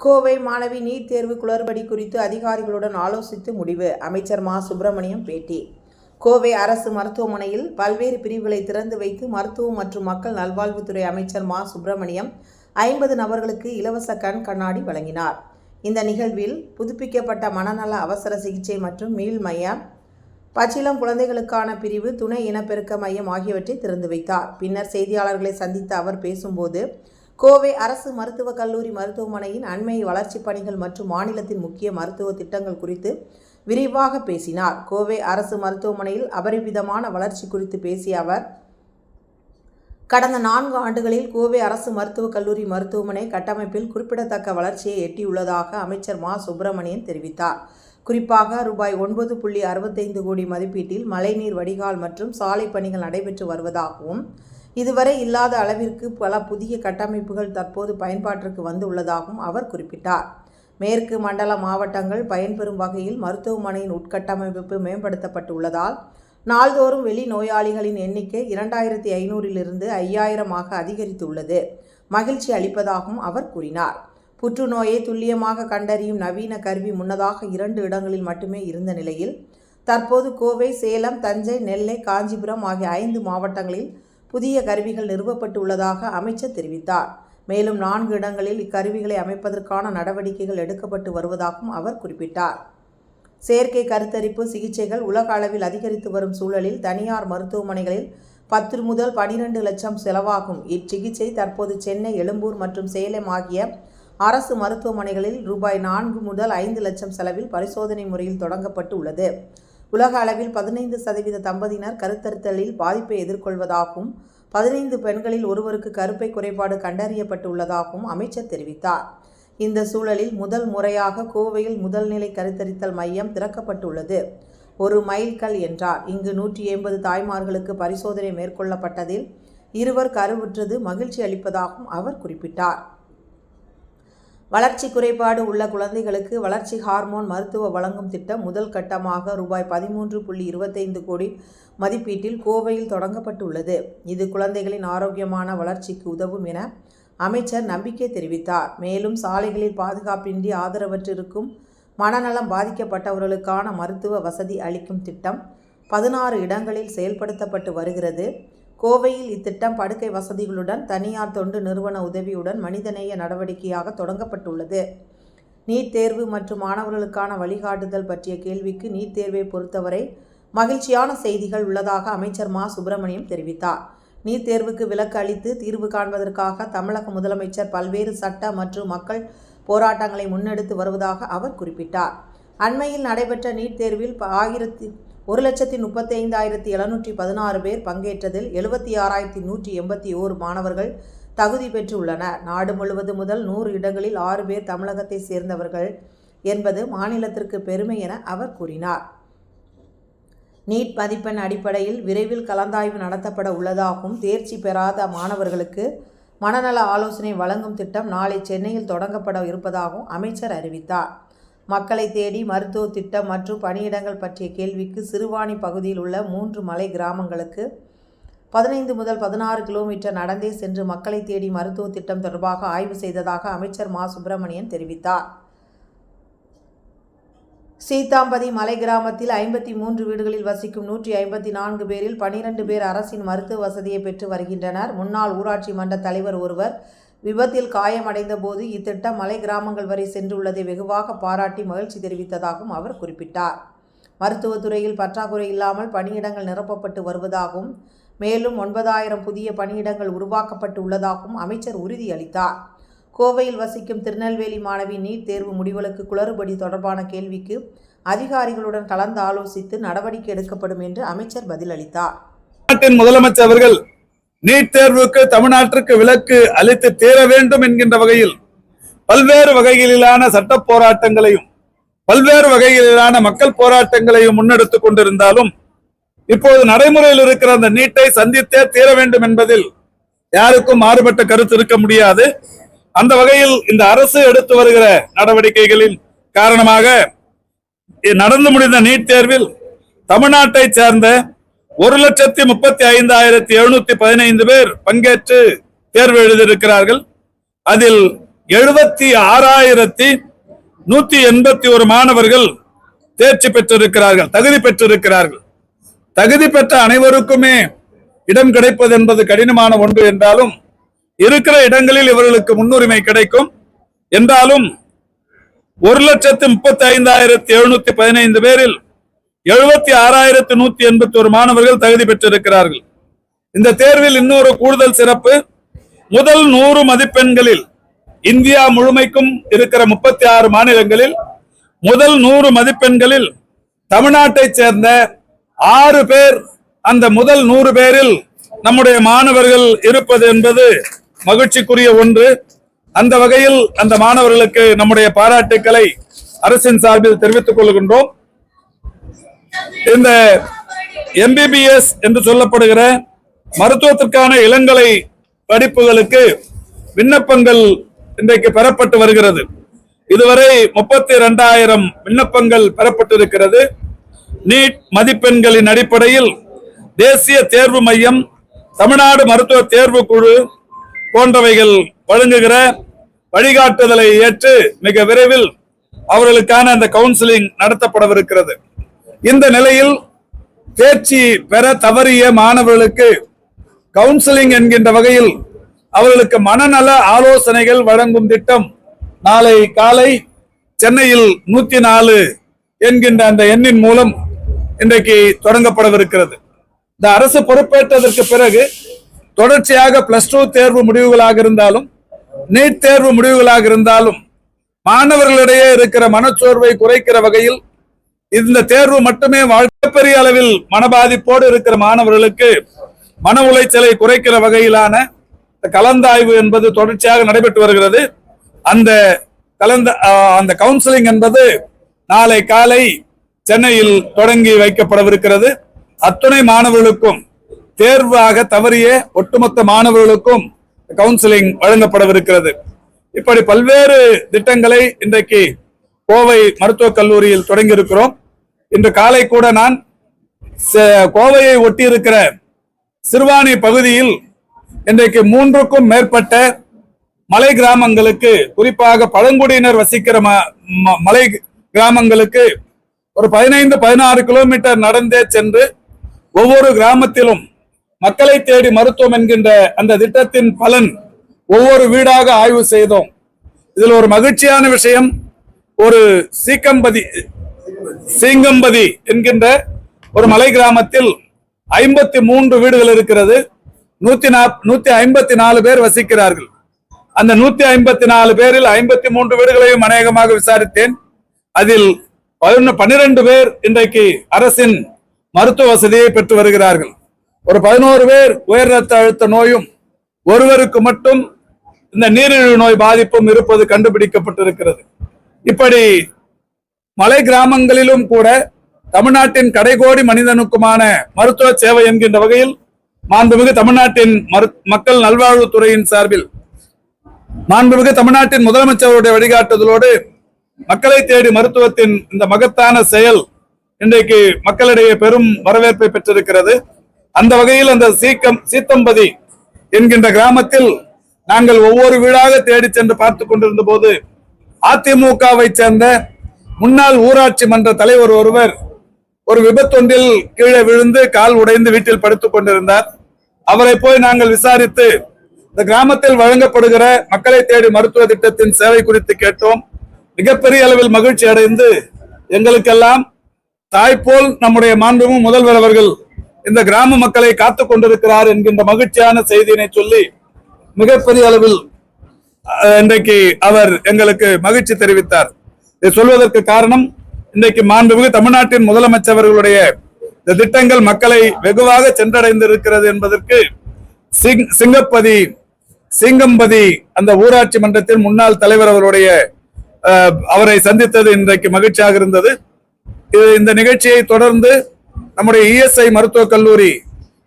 கோவை மாணவி நீட் தேர்வு குளறுபடி குறித்து அதிகாரிகளுடன் ஆலோசித்து முடிவு. அமைச்சர் மா. சுப்பிரமணியம் பேட்டி. கோவை அரசு மருத்துவமனையில் பல்வேறு பிரிவுகளை திறந்து வைத்து மருத்துவம் மற்றும் மக்கள் நல்வாழ்வுத்துறை அமைச்சர் மா. சுப்பிரமணியம் ஐம்பது நபர்களுக்கு இலவச கண் கண்ணாடி வழங்கினார். இந்த நிகழ்வில் புதுப்பிக்கப்பட்ட மனநல அவசர சிகிச்சை மற்றும் மீள் மையம் பச்சிலம் குழந்தைகளுக்கான பிரிவு துணை இனப்பெருக்க மையம் ஆகியவற்றை திறந்து வைத்தார். பின்னர் செய்தியாளர்களை சந்தித்த அவர் பேசும்போது கோவை அரசு மருத்துவக் கல்லூரி மருத்துவமனையின் அண்மை வளர்ச்சிப் பணிகள் மற்றும் மாநிலத்தின் முக்கிய மருத்துவ திட்டங்கள் குறித்து விரிவாக பேசினார். கோவை அரசு மருத்துவமனையில் அபரிவிதமான வளர்ச்சி குறித்து பேசிய அவர் கடந்த நான்கு ஆண்டுகளில் கோவை அரசு மருத்துவக் கல்லூரி மருத்துவமனை கட்டமைப்பில் குறிப்பிடத்தக்க வளர்ச்சியை எட்டியுள்ளதாக அமைச்சர் மா. சுப்பிரமணியன் தெரிவித்தார். குறிப்பாக ரூபாய் ஒன்பது புள்ளி அறுபத்தைந்து கோடி மதிப்பீட்டில் மழைநீர் வடிகால் மற்றும் சாலை பணிகள் நடைபெற்று வருவதாகவும் இதுவரை இல்லாத அளவிற்கு பல புதிய கட்டமைப்புகள் தற்போது பயன்பாட்டிற்கு வந்துள்ளதாகவும் அவர் குறிப்பிட்டார். மேற்கு மண்டல மாவட்டங்கள் பயன்பெறும் வகையில் மருத்துவமனையின் உட்கட்டமைப்பு மேம்படுத்தப்பட்டுள்ளதால் நாள்தோறும் வெளி நோயாளிகளின் எண்ணிக்கை இரண்டாயிரத்தி ஐநூறிலிருந்து ஐயாயிரமாக அதிகரித்துள்ளது. மகிழ்ச்சி அளிப்பதாகவும் அவர் கூறினார். புற்றுநோயை துல்லியமாக கண்டறியும் நவீன கருவி முன்னதாக இரண்டு இடங்களில் மட்டுமே இருந்த நிலையில் தற்போது கோவை சேலம் தஞ்சை நெல்லை காஞ்சிபுரம் ஆகிய ஐந்து மாவட்டங்களில் புதிய கருவிகள் நிறுவப்பட்டுள்ளதாக அமைச்சர் தெரிவித்தார். மேலும் நான்கு இடங்களில் இக்கருவிகளை அமைப்பதற்கான நடவடிக்கைகள் எடுக்கப்பட்டு வருவதாகவும் அவர் குறிப்பிட்டார். செயற்கை கருத்தரிப்பு சிகிச்சைகள் உலக அளவில் அதிகரித்து வரும் சூழலில் தனியார் மருத்துவமனைகளில் பத்து முதல் பனிரெண்டு லட்சம் செலவாகும். இச்சிகிச்சை தற்போது சென்னை எழும்பூர் மற்றும் சேலம் ஆகிய அரசு மருத்துவமனைகளில் ரூபாய் நான்கு முதல் ஐந்து லட்சம் செலவில் பரிசோதனை முறையில் தொடங்கப்பட்டு உள்ளது உலக அளவில் பதினைந்து சதவீத தம்பதியினர் கருத்தறுத்தலில் பாதிப்பை எதிர்கொள்வதாகவும் பதினைந்து பெண்களில் ஒருவருக்கு கருப்பை குறைபாடு கண்டறியப்பட்டுள்ளதாகவும் அமைச்சர் தெரிவித்தார். இந்த சூழலில் முதல் முறையாக கோவையில் முதல்நிலை கருத்தரித்தல் மையம் திறக்கப்பட்டுள்ளது. ஒரு மைல்கல் என்றார். இங்கு நூற்றி எண்பது தாய்மார்களுக்கு பரிசோதனை மேற்கொள்ளப்பட்டதில் இருவர் கருவுற்றது மகிழ்ச்சி அளிப்பதாகவும் அவர் குறிப்பிட்டார். வளர்ச்சி குறைபாடு உள்ள குழந்தைகளுக்கு வளர்ச்சி ஹார்மோன் மருத்துவ வழங்கும் திட்டம் முதல் கட்டமாக ரூபாய் பதிமூன்று புள்ளி இருபத்தைந்து கோடி மதிப்பீட்டில் கோவையில் தொடங்கப்பட்டுள்ளது. இது குழந்தைகளின் ஆரோக்கியமான வளர்ச்சிக்கு உதவும் என அமைச்சர் நம்பிக்கை தெரிவித்தார். மேலும் சாலைகளில் பாதுகாப்பின்றி ஆதரவற்றிருக்கும் மனநலம் பாதிக்கப்பட்டவர்களுக்கான மருத்துவ வசதி அளிக்கும் திட்டம் பதினாறு இடங்களில் செயல்படுத்தப்பட்டு வருகிறது. கோவையில் இத்திட்டம் படுக்கை வசதிகளுடன் தனியார் தொண்டு நிறுவன உதவியுடன் மனிதநேய நடவடிக்கையாக தொடங்கப்பட்டுள்ளது. நீட் தேர்வு மற்றும் மாணவர்களுக்கான வழிகாட்டுதல் பற்றிய கேள்விக்கு நீட் தேர்வை பொறுத்தவரை மகிழ்ச்சியான செய்திகள் உள்ளதாக அமைச்சர் மா. சுப்பிரமணியம் தெரிவித்தார். நீட் தேர்வுக்கு விலக்கு அளித்து தீர்வு காண்பதற்காக தமிழக முதலமைச்சர் பல்வேறு சட்ட மற்றும் மக்கள் போராட்டங்களை முன்னெடுத்து வருவதாக அவர் குறிப்பிட்டார். அண்மையில் நடைபெற்ற நீட் தேர்வில் ஆயிரத்தி ஒரு லட்சத்தி முப்பத்தி ஐந்தாயிரத்தி எழுநூற்றி பதினாறு பேர் பங்கேற்றதில் எழுபத்தி ஆறாயிரத்தி நூற்றி எண்பத்தி ஓரு மாணவர்கள் தகுதி பெற்றுள்ளனர். நாடு முழுவதும் முதல் நூறு இடங்களில் ஆறு பேர் தமிழகத்தை சேர்ந்தவர்கள் என்பது மாநிலத்திற்கு பெருமை என அவர் கூறினார். நீட் மதிப்பெண் அடிப்படையில் விரைவில் கலந்தாய்வு நடத்தப்பட உள்ளதாகவும் தேர்ச்சி பெறாத மாணவர்களுக்கு மனநல ஆலோசனை வழங்கும் திட்டம் நாளை சென்னையில் தொடங்கப்பட இருப்பதாகவும் அமைச்சர் அறிவித்தார். மக்களை தேடி மருத்துவ திட்டம் மற்றும் பணியிடங்கள் பற்றிய கேள்விக்கு சிறுவாணி பகுதியில் உள்ள மூன்று மலை கிராமங்களுக்கு பதினைந்து முதல் பதினாறு கிலோமீட்டர் நடந்தே சென்று மக்களை தேடி மருத்துவ திட்டம் தொடர்பாக ஆய்வு செய்ததாக அமைச்சர் மா. சுப்பிரமணியன் தெரிவித்தார். சீதாம்பதி மலை கிராமத்தில் ஐம்பத்தி மூன்று வீடுகளில் வசிக்கும் நூற்றி ஐம்பத்தி நான்கு பேரில் பனிரெண்டு பேர் அரசின் மருத்துவ வசதியை பெற்று வருகின்றனர். முன்னாள் ஊராட்சி மன்ற தலைவர் ஒருவர் விபத்தில் காயமடைந்த போது இத்திட்டம் மலை கிராமங்கள் வரை சென்றுள்ளதை வெகுவாக பாராட்டி மகிழ்ச்சி தெரிவித்ததாகவும் அவர் குறிப்பிட்டார். மருத்துவத்துறையில் பற்றாக்குறை இல்லாமல் பணியிடங்கள் நிரப்பப்பட்டு வருவதாகவும் மேலும் ஒன்பதாயிரம் புதிய பணியிடங்கள் உருவாக்கப்பட்டு உள்ளதாகவும் அமைச்சர் உறுதியளித்தார். கோவையில் வசிக்கும் திருநெல்வேலி மாணவி நீட் தேர்வு முடிவுகளுக்கு குளறுபடி தொடர்பான கேள்விக்கு அதிகாரிகளுடன் கலந்து ஆலோசித்து நடவடிக்கை எடுக்கப்படும் என்று அமைச்சர் பதிலளித்தார். முதலமைச்சர் அவர்கள் நீட் தேர்வுக்கு தமிழ்நாட்டிற்கு விலக்கு அளித்து தீர வேண்டும் என்கின்ற வகையில் பல்வேறு வகைகளிலான சட்ட போராட்டங்களையும் பல்வேறு வகைகளிலான மக்கள் போராட்டங்களையும் முன்னெடுத்துக் கொண்டிருந்தாலும் இப்போது நடைமுறையில் இருக்கிற அந்த நீட்டை சந்தித்தே தீர வேண்டும் என்பதில் யாருக்கும் மாறுபட்ட கருத்து இருக்க முடியாது. அந்த வகையில் இந்த அரசு எடுத்து வருகிற நடவடிக்கைகளின் காரணமாக நடந்து முடிந்த நீட் தேர்வில் தமிழ்நாட்டை சேர்ந்த ஒரு லட்சத்தி முப்பத்தி ஐந்தாயிரத்தி எழுநூத்தி பதினைந்து பேர் பங்கேற்று தேர்வு எழுதியிருக்கிறார்கள். அதில் எழுபத்தி ஆறாயிரத்தி நூத்தி எண்பத்தி ஒரு மாணவர்கள் தேர்ச்சி பெற்றிருக்கிறார்கள் தகுதி பெற்றிருக்கிறார்கள். தகுதி பெற்ற அனைவருக்குமே இடம் கிடைப்பது என்பது கடினமான ஒன்று என்றாலும் இருக்கிற இடங்களில் இவர்களுக்கு முன்னுரிமை கிடைக்கும். என்றாலும் ஒரு லட்சத்து முப்பத்தி ஐந்தாயிரத்தி எழுநூத்தி பதினைந்து பேரில் எழுபத்தி ஆறாயிரத்தி நூத்தி எண்பத்தி ஒரு மாணவர்கள் தகுதி பெற்றிருக்கிறார்கள். இந்த தேர்வில் இன்னொரு கூடுதல் சிறப்பு முதல் நூறு மதிப்பெண்களில் இந்தியா முழுமைக்கும் இருக்கிற முப்பத்தி ஆறு மாநிலங்களில் முதல் நூறு மதிப்பெண்களில் தமிழ்நாட்டை சேர்ந்த ஆறு பேர் அந்த முதல் நூறு பேரில் நம்முடைய மாணவர்கள் இருப்பது என்பது மகிழ்ச்சிக்குரிய ஒன்று. அந்த வகையில் அந்த மாணவர்களுக்கு நம்முடைய பாராட்டுக்களை அரசின் சார்பில் தெரிவித்துக் கொள்கின்றோம். இந்த எம்பிபிஎஸ் என்று சொல்லப்படுகிற மருத்துவத்திற்கான இளங்கலை படிப்புகளுக்கு விண்ணப்பங்கள் இன்றைக்கு பெறப்பட்டு வருகிறது. இதுவரை முப்பத்தி இரண்டாயிரம் விண்ணப்பங்கள் பெறப்பட்டிருக்கிறது. நீட் மதிப்பெண்களின் அடிப்படையில் தேசிய தேர்வு மையம் தமிழ்நாடு மருத்துவ தேர்வு குழு போன்றவைகள் வழங்குகிற வழிகாட்டுதலை ஏற்று மிக விரைவில் அவர்களுக்கான அந்த கவுன்சிலிங் நடத்தப்படவிருக்கிறது. இந்த நிலையில் தேர்ச்சி பெற தவறிய மாணவர்களுக்கு கவுன்சிலிங் என்கின்ற வகையில் அவர்களுக்கு மனநல ஆலோசனைகள் வழங்கும் திட்டம் நாளை காலை சென்னையில் நூத்தி நாலு என்கின்ற அந்த எண்ணின் மூலம் இன்றைக்கு தொடங்கப்படவிருக்கிறது. இந்த அரசு பொறுப்பேற்றதற்கு பிறகு தொடர்ச்சியாக பிளஸ் டூ தேர்வு முடிவுகளாக இருந்தாலும் நீட் தேர்வு முடிவுகளாக இருந்தாலும் மாணவர்களிடையே இருக்கிற மனச்சோர்வை குறைக்கிற வகையில் இந்த தேர்வு மட்டுமே வாழ்க்கை பெரிய அளவில் மனபாதிப்போடு இருக்கிற மாணவர்களுக்கு மன உளைச்சலை குறைக்கிற வகையிலான கலந்தாய்வு என்பது தொடர்ச்சியாக நடைபெற்று வருகிறது. அந்த கலந்த அந்த கவுன்சிலிங் என்பது நாளை காலை சென்னையில் தொடங்கி வைக்கப்படவிருக்கிறது. அத்துணை மாணவர்களுக்கும் தேர்வாக தவறிய ஒட்டுமொத்த மாணவர்களுக்கும் கவுன்சிலிங் வழங்கப்படவிருக்கிறது. இப்படி பல்வேறு திட்டங்களை இன்றைக்கு கோவை மருத்துவக் கல்லூரியில் தொடங்கி இருக்கிறோம் இன்று காலை கூட நான் ச- கோவையை ஒட்டி இருக்கிற சிறுவாணி பகுதியில் இன்றைக்கு மூன்றுக்கும் மேற்பட்ட மலை கிராமங்களுக்கு குறிப்பாக பழங்குடியினர் வசிக்கிற ம- ம- மலை கிராமங்களுக்கு ஒரு பதினைந்து பதினாறு கிலோமீட்டர் நடந்தே சென்று ஒவ்வொரு கிராமத்திலும் மக்களை தேடி மருத்துவம் என்கின்ற அந்த திட்டத்தின் பலன் ஒவ்வொரு வீடாக ஆய்வு செய்தோம். இதில் ஒரு மகிழ்ச்சியான விஷயம் ஒரு சீக்கம்பதி சீங்கம்பதி என்கின்ற ஒரு மலை கிராமத்தில் ஐம்பத்தி மூன்று வீடுகள் இருக்கிறது. நூத்தி நாப் நூத்தி ஐம்பத்தி நாலு பேர் வசிக்கிறார்கள். அந்த நூத்தி ஐம்பத்தி நாலு பேரில் ஐம்பத்தி மூன்று வீடுகளையும் அநேகமாக விசாரித்தேன். அதில் பதினொன்று பன்னிரண்டு பேர் இன்றைக்கு அரசின் மருத்துவ வசதியை பெற்று வருகிறார்கள். ஒரு பதினோரு பேர் உயர் ரத்த அழுத்த நோயும் ஒருவருக்கு மட்டும் இந்த நீரிழிவு நோய் பாதிப்பும் இருப்பது கண்டுபிடிக்கப்பட்டிருக்கிறது. இப்படி மலை கிராமங்களிலும் கூட தமிழ்நாட்டின் கடைகோடி மனிதனுக்குமான மருத்துவ சேவை என்கின்ற வகையில் மாண்புமிகு தமிழ்நாட்டின் மக்கள் நல்வாழ்வுத்துறையின் சார்பில் மாண்புமிகு தமிழ்நாட்டின் முதலமைச்சருடைய வழிகாட்டுதலோடு மக்களை தேடி மருத்துவத்தின் இந்த மகத்தான செயல் இன்றைக்கு மக்களிடையே பெரும் வரவேற்பை பெற்றிருக்கிறது. அந்த வகையில் அந்த சீக்கம் சீத்தம்பதி என்கின்ற கிராமத்தில் நாங்கள் ஒவ்வொரு வீடாக தேடி சென்று பார்த்து கொண்டிருந்த போது அதிமுகவை சேர்ந்த முன்னாள் ஊராட்சி மன்ற தலைவர் ஒருவர் ஒரு விபத்தொன்றில் கீழே விழுந்து கால் உடைந்து வீட்டில் படுத்துக் கொண்டிருந்தார். அவரை போய் நாங்கள் விசாரித்து இந்த கிராமத்தில் வழங்கப்படுகிற மக்களை தேடி மருத்துவ திட்டத்தின் சேவை குறித்து கேட்டோம். மிகப்பெரிய அளவில் மகிழ்ச்சி அடைந்து எங்களுக்கெல்லாம் தாய்போல் நம்முடைய மாண்புமும் முதல்வர் அவர்கள் இந்த கிராம மக்களை காத்துக் கொண்டிருக்கிறார் என்கின்ற மகிழ்ச்சியான செய்தியினை சொல்லி மிகப்பெரிய அளவில் இன்றைக்கு அவர் எங்களுக்கு மகிழ்ச்சி தெரிவித்தார். இதை சொல்வதற்கு காரணம் இன்றைக்கு மாண்புமிகு தமிழ்நாட்டின் முதலமைச்சர்களுடைய இந்த திட்டங்கள் மக்களை வெகுவாக சென்றடைந்திருக்கிறது என்பதற்கு சிங் சிங்கப்பதி சிங்கம்பதி அந்த ஊராட்சி மன்றத்தின் முன்னாள் தலைவர் அவருடைய அவரை சந்தித்தது இன்றைக்கு மகிழ்ச்சியாக இருந்தது. இது இந்த நிகழ்ச்சியை தொடர்ந்து நம்முடைய இஎஸ்ஐ மருத்துவக் கல்லூரி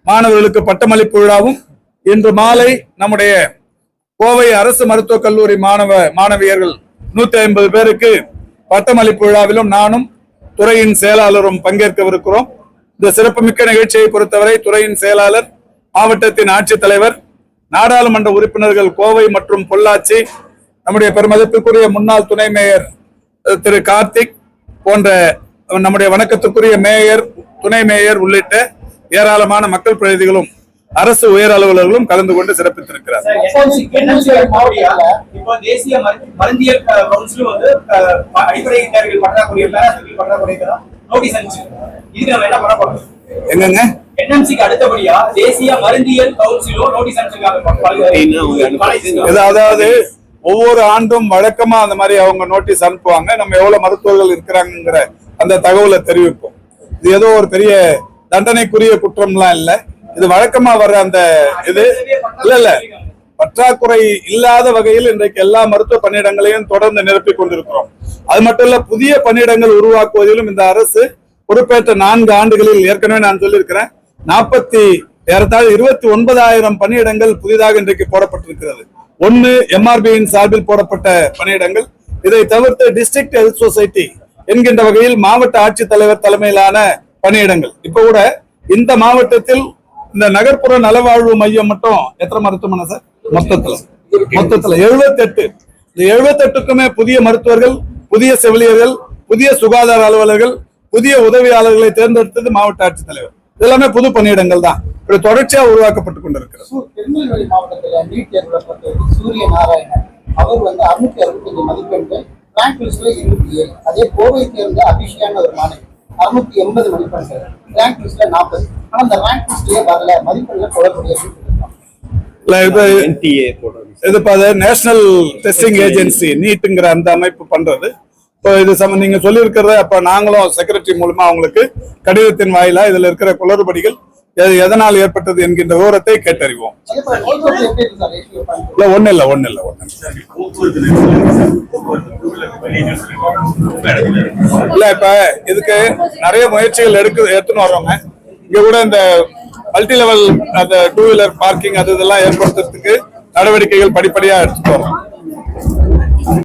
மாணவர்களுக்கு பட்டமளிப்பு விழாவும் இன்று மாலை நம்முடைய கோவை அரசு மருத்துவக் கல்லூரி மாணவ மாணவியர்கள் நூத்தி ஐம்பது பேருக்கு பட்டமளிப்பு விழாவிலும் நானும் துறையின் செயலாளரும் பங்கேற்கவிருக்கிறோம். இந்த சிறப்புமிக்க நிகழ்ச்சியை பொறுத்தவரை துறையின் செயலாளர் மாவட்டத்தின் ஆட்சித்தலைவர் நாடாளுமன்ற உறுப்பினர்கள் கோவை மற்றும் பொள்ளாச்சி நம்முடைய பெருமதிப்பிற்குரிய முன்னாள் துணை மேயர் திரு கார்த்திக் போன்ற நம்முடைய வணக்கத்துக்குரிய மேயர் துணை மேயர் உள்ளிட்ட ஏராளமான மக்கள் பிரதிநிதிகளும் அரசு உயர் அலுவலர்களும் கலந்து கொண்டு சிறப்பித்திருக்கிறார். எங்கங்க என்எம்சிக்கு அடுத்தபடியா தேசிய மருந்தியல் கவுன்சிலும் நோட்டீஸ் அனுப்பிச்சிருக்காங்க. இது அதாவது ஒவ்வொரு ஆண்டும் வழக்கமா அந்த மாதிரி அவங்க நோட்டீஸ் அனுப்புவாங்க. நம்ம எவ்வளவு மருத்துவர்கள் இருக்கிறாங்கிற அந்த தகவலை தெரிவிப்போம். இது ஏதோ ஒரு பெரிய தண்டனைக்குரிய குற்றம்லாம் இல்ல. இது வழக்கமா வர்ற அந்த இது? இல்ல இல்ல. பற்றாக்குறை இல்லாத வகையில் இன்றைக்கு எல்லா மருத்துவ பணியிடங்களையும் தொடர்ந்து நிரப்பிக் கொண்டிருக்கிறோம். அது மட்டும் இல்ல புதிய பணியிடங்கள் உருவாக்குவதிலும் இந்த அரசு பொறுப்பேற்ற நான்கு ஆண்டுகளில் ஏற்கனவே நான் சொல்லியிருக்கிறேன். நாற்பத்தி ஏறத்தாழ் இருபத்தி ஒன்பதாயிரம் பணியிடங்கள் புதிதாக இன்றைக்கு போடப்பட்டிருக்கிறது. ஒன்னு எம்ஆர்பியின் சார்பில் போடப்பட்ட பணியிடங்கள். இதை தவிர்த்து டிஸ்ட்ரிக்ட் ஹெல்த் சொசைட்டி என்கின்ற வகையில் மாவட்ட ஆட்சித்தலைவர் தலைமையிலான பணியிடங்கள். இப்ப கூட இந்த மாவட்டத்தில் இந்த நகர்ப்புற நலவாழ்வு மையம் மட்டும் எத்தனை மருத்துவமனை சார்? மொத்தத்துல. மொத்தத்துல. 78 இந்த 78க்குமே புதிய மருத்துவர்கள் புதிய செவிலியர்கள் புதிய சுகாதார அலுவலர்கள் புதிய உதவியாளர்களை தேர்ந்தெடுத்தது மாவட்ட ஆட்சித்தலைவர். எல்லாமே புது பணியிடங்கள் தான். இப்படி தொடர்ச்சியா உருவாக்கப்பட்டுக் கொண்டிருக்கிறது. திருநெல்வேலி மாவட்டத்துல நீட் பொறுத்தவரைக்கும் சூரிய நாராயணன். அவர் வந்து அறுநூத்தி அறுபத்தஞ்சு மதிப்பெண்கள் அதே கோவை சேர்ந்த அபிஷியான ஒரு மாணவி அறுநூத்தி எண்பது மதிப்பெண்கள் ரேங்க் லிஸ்ட்ல நாற்பது ஆனா அந்த ரேங்க் லிஸ்ட்லயே வரல. மதிப்பெண்ல தொடர்புடைய இல்ல இது நேஷனல் டெஸ்டிங் ஏஜென்சி நீட்டுங்கிற அந்த அமைப்பு பண்றது. இப்போ இது சம நீங்க சொல்லியிருக்கிறத அப்ப நாங்களும் செக்ரட்டரி மூலமா அவங்களுக்கு கடிதத்தின் வாயிலா இதுல இருக்கிற குளறுபடிகள் எதனால் ஏற்பட்டது என்கின்ற விவரத்தை கேட்டறிவோம். இல்ல ஒண்ணு இல்ல ஒண்ணு இல்ல ஒண்ணு இல்ல. இப்ப இதுக்கு நிறைய முயற்சிகள் எடுக்க எடுத்துன்னு வர்றோங்க. இங்க கூட இந்த மல்டி லெவல் அந்த டூ வீலர் பார்க்கிங் அது இதெல்லாம் ஏற்படுத்துறதுக்கு நடவடிக்கைகள் படிப்படியா எடுத்துட்டு வரோம்